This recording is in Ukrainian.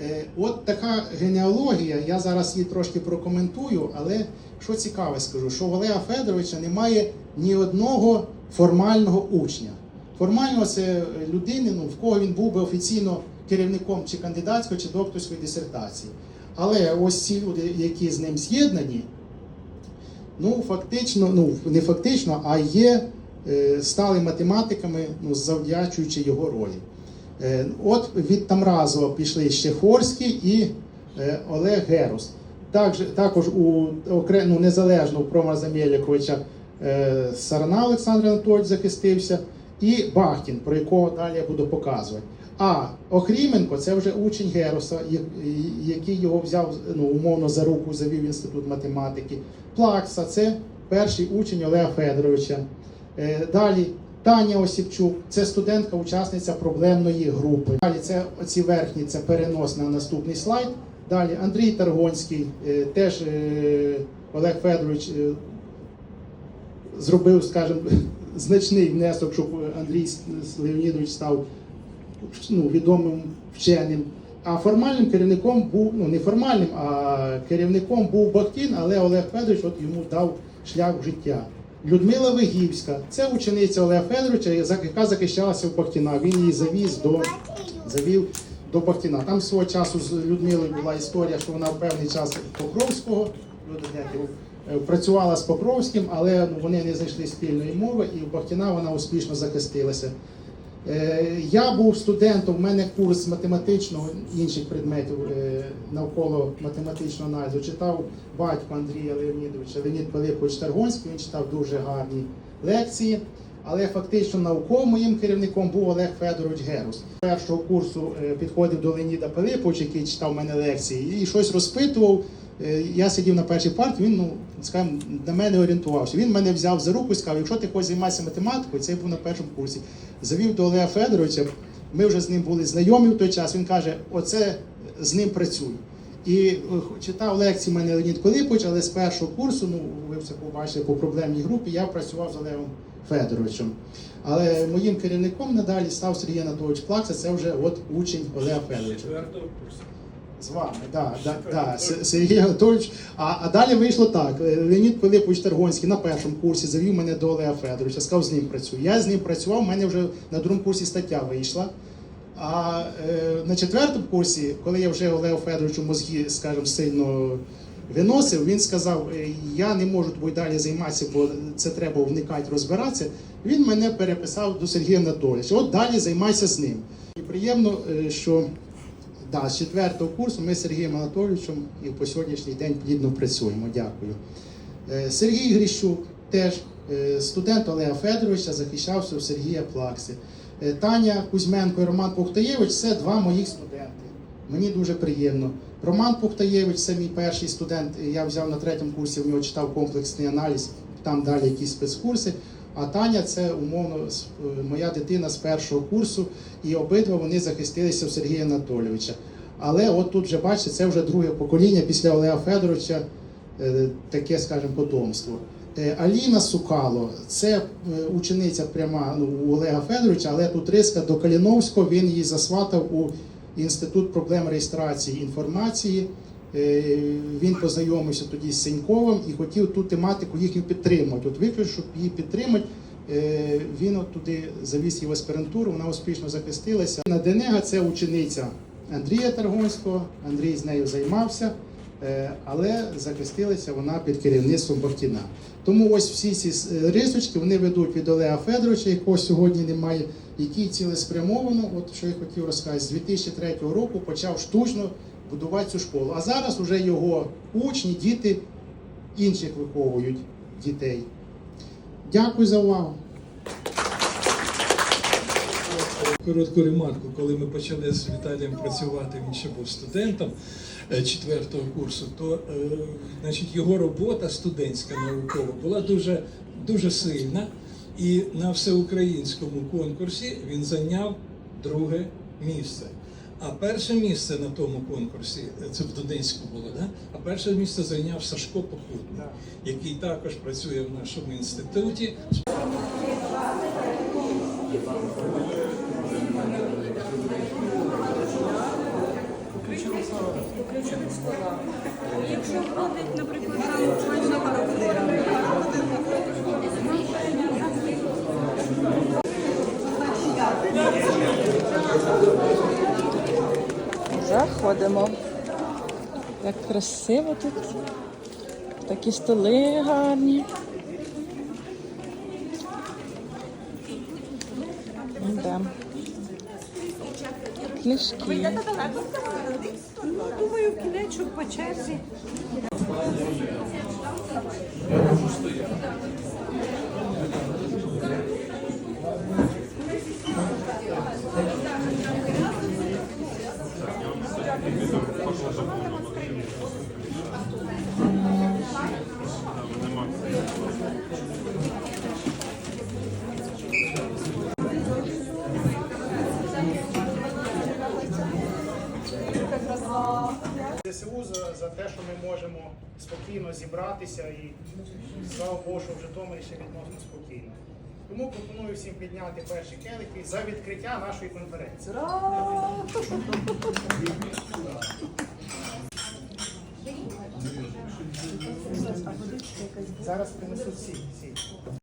Е, От така генеалогія, я зараз її трошки прокоментую, але що цікаве скажу, що в Олега Федоровича немає ні одного формального учня. Формально це людини, ну, в кого він був би офіційно керівником чи кандидатської, чи докторської дисертації. Але ось ці люди, які з ним з'єднані, ну фактично, ну не фактично, а є е, стали математиками, ну, завдячуючи його ролі. Е, От від Тамразова пішли ще Хорський і е, Олег Герус. Також, також у окре- ну, незалежно у Прома Замєліковича е, Сарана Олександр Анатолійович захистився, і Бахтін, про якого далі я буду показувати. А Охріменко це вже учень Геруса, який його взяв ну, умовно за руку, завів інститут математики. Плакса це перший учень Олега Федоровича. Далі Таня Осіпчук, це студентка, учасниця проблемної групи. Далі це оці верхні, це перенос на наступний слайд. Далі Андрій Таргонський, е, теж е, Олег Федорович е, зробив, скажімо, значний внесок, щоб Андрій Леонідович став ну, відомим вченим. А формальним керівником був, ну не формальним, а керівником був Бахтін, але Олег Федорович от йому дав шлях життя. Людмила Вигівська, це учениця Олега Федоровича, яка захищалася в Бахтіна. Він її завіз до завів до Бахтіна. Там свого часу з Людмилою була історія, що вона в певний час Покровського Людмила, е, працювала з Покровським, але ну, вони не знайшли спільної мови, і в Бахтіна вона успішно захистилася. Е, Я був студентом, в мене курс математичного інших предметів е, навколо математичного аналізу. Читав батько Андрія Леонідовича, Леонід Пилипович Таргонський, він читав дуже гарні лекції. Але фактично науковим моїм керівником був Олег Федорович Герус. Першого курсу е, підходив до Леоніда Пилиповича, який читав мене лекції, і щось розпитував. Е, Я сидів на першій парті, він ну скажімо, на мене орієнтувався. Він мене взяв за руку і сказав, якщо ти хочеш займатися математикою, це я був на першому курсі. Завів до Олега Федоровича. Ми вже з ним були знайомі в той час. Він каже: оце з ним працюй. І е, читав лекції мене Леонід Пилипович, але з першого курсу, ну ви все побачили по проблемній групі, я працював з Олегом Федоровичем. Але моїм керівником надалі став Сергій Анатолійович Плакса, це вже от учень Олега Федоровича. З вами, да, да, да, Сергій Анатолійович. А, а далі вийшло так. Е, Леонід Пилипович Таргонський на першому курсі завів мене до Олега Федоровича, сказав, з ним працюю. Я з ним працював, в мене вже на другому курсі стаття вийшла. А е, на четвертому курсі, коли я вже Олегу Федоровичу мозги, скажімо, сильно виносив, він сказав: «Е, я не можу тобою далі займатися, бо це треба вникати, розбиратися. Він мене переписав до Сергія Анатолійовича. От далі займайся з ним. І приємно, е, що Да, з четвертого курсу ми з Сергієм Анатолійовичем і по сьогоднішній день плідно працюємо. Дякую. Е, Сергій Гріщук теж е, студент Олега Федоровича, захищався у Сергія Плакси. Е, Таня Кузьменко і Роман Пухтаєвич це два моїх студенти. Мені дуже приємно. Роман Пухтаєвич це мій перший студент. Я взяв на третьому курсі, в нього читав комплексний аналіз, там далі якісь спецкурси. А Таня це умовно е, моя дитина з першого курсу, і обидва вони захистилися у Сергія Анатолійовича. Але от тут вже бачите, це вже друге покоління після Олега Федоровича, е, таке, скажімо, потомство. Е, Аліна Сукало це учениця пряма ну, у Олега Федоровича, але тут риска до Каліновського, він її засватав у Інститут проблем реєстрації інформації. Е, Він познайомився тоді з Сеньковим і хотів ту тематику їхню підтримати. От виключно, щоб її підтримати, е, він от туди завіз її в аспірантуру, вона успішно захистилася. На Денега це учениця Андрія Таргонського. Андрій з нею займався, е, але захистилася вона під керівництвом Бахтіна. Тому ось всі ці рисочки вони ведуть від Олега Федоровича, якого сьогодні немає, який цілеспрямовано, от що я хотів розказати, з 2003 року почав штучно будувати цю школу. А зараз вже його учні, діти інших виховують дітей. Дякую за увагу. Коротку ремарку, коли ми почали з Віталієм працювати, він ще був студентом е, четвертого курсу, то е, значить, його робота студентська наукова була дуже, дуже сильна. І на всеукраїнському конкурсі він зайняв друге місце. А перше місце на тому конкурсі, е, це в Донецьку було, да? а перше місце зайняв Сашко Похудний, який також працює в нашому інституті. Якщо входить, наприклад, там Заходимо. Як красиво тут. Такі столи гарні. Йдемо. Книжки. думаю, кінечок по черзі. ЗСУ за, за те, що ми можемо спокійно зібратися і слава Богу, що в Житомирі ще відносно спокійно. Тому пропоную всім підняти перші келихи за відкриття нашої конференції. Зараз принесуть всі.